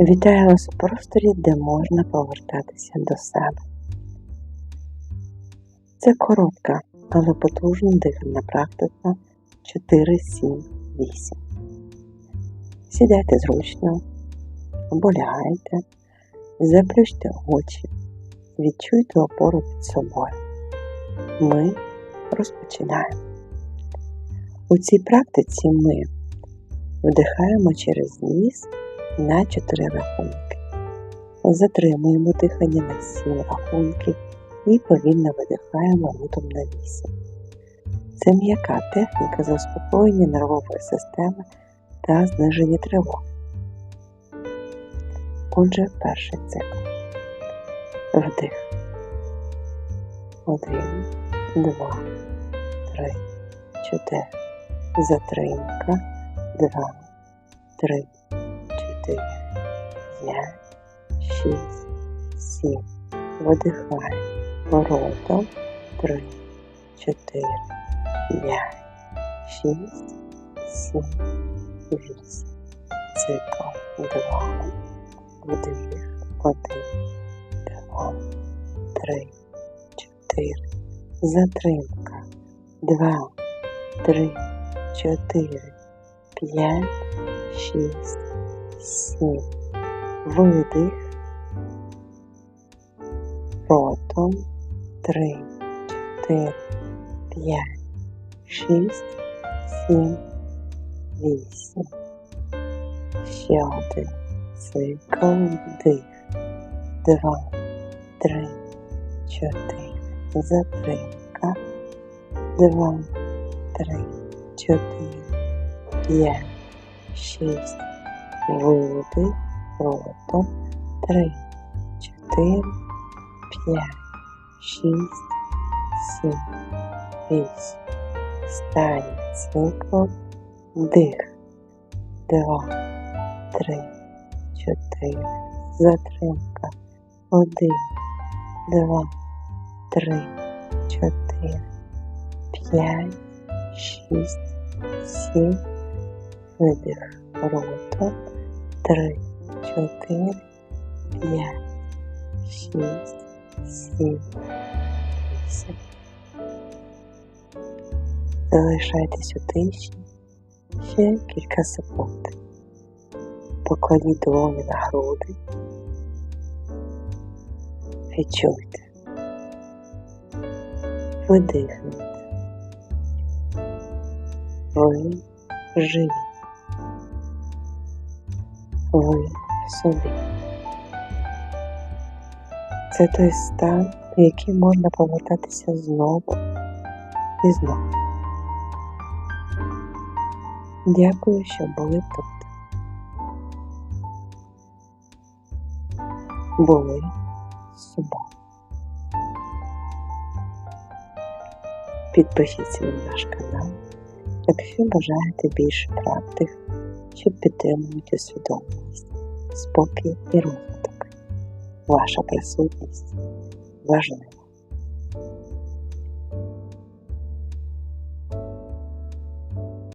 Вітаю вас у просторі, де можна повертатися до себе. Це коротка, але потужна дихальна практика 4, 7, 8. Сідайте зручно, або лягайте, заплющте очі, відчуйте опору під собою. Ми розпочинаємо. У цій практиці ми вдихаємо через ніс на 4 рахунки. Затримуємо дихання на 7 рахунків і повільно видихаємо ротом на 8. Це м'яка техніка заспокоєння нервової системи та зниження тривоги. Отже, перший цикл. Вдих. Один, два, три, чотири. Затримка. Два, три, 4, 5, 6, 7. Видихай. Ротом. 3, 4, 5, 6, 7, 8. Цикл. 2. Вдих. 1, 2, 3, 4. Затримка. 2, 3, 4, 5, 6, вдих, видих, ротом, три, чотири, п'ять, шість, сім, вісім. Ще один цикл дих, два, три, чотири, затримка, два, три, чотири, п'ять, шість. Видих. Ротом. Три, чотири, п'ять, шість, сім, вісім. Останній цикл. Вдих. Два, три, чотири. Затримка. Один, два, три, чотири, п'ять, шість, сім. Видих ротом. Три, чотири, п'ять, шість, сім, вісім. Залишайтесь у тиші ще кілька секунд. Покладіть долоні на груди. Відчуйте. Видихнете. Ви живі. Ви собі. Це той стан, в який можна повертатися знову і знову. Дякую, що були тут. Були з собою. Підпишіться на наш канал, якщо бажаєте більше практик, що підтримують усвідомленість, спокій і розвиток. Ваша присутність важлива.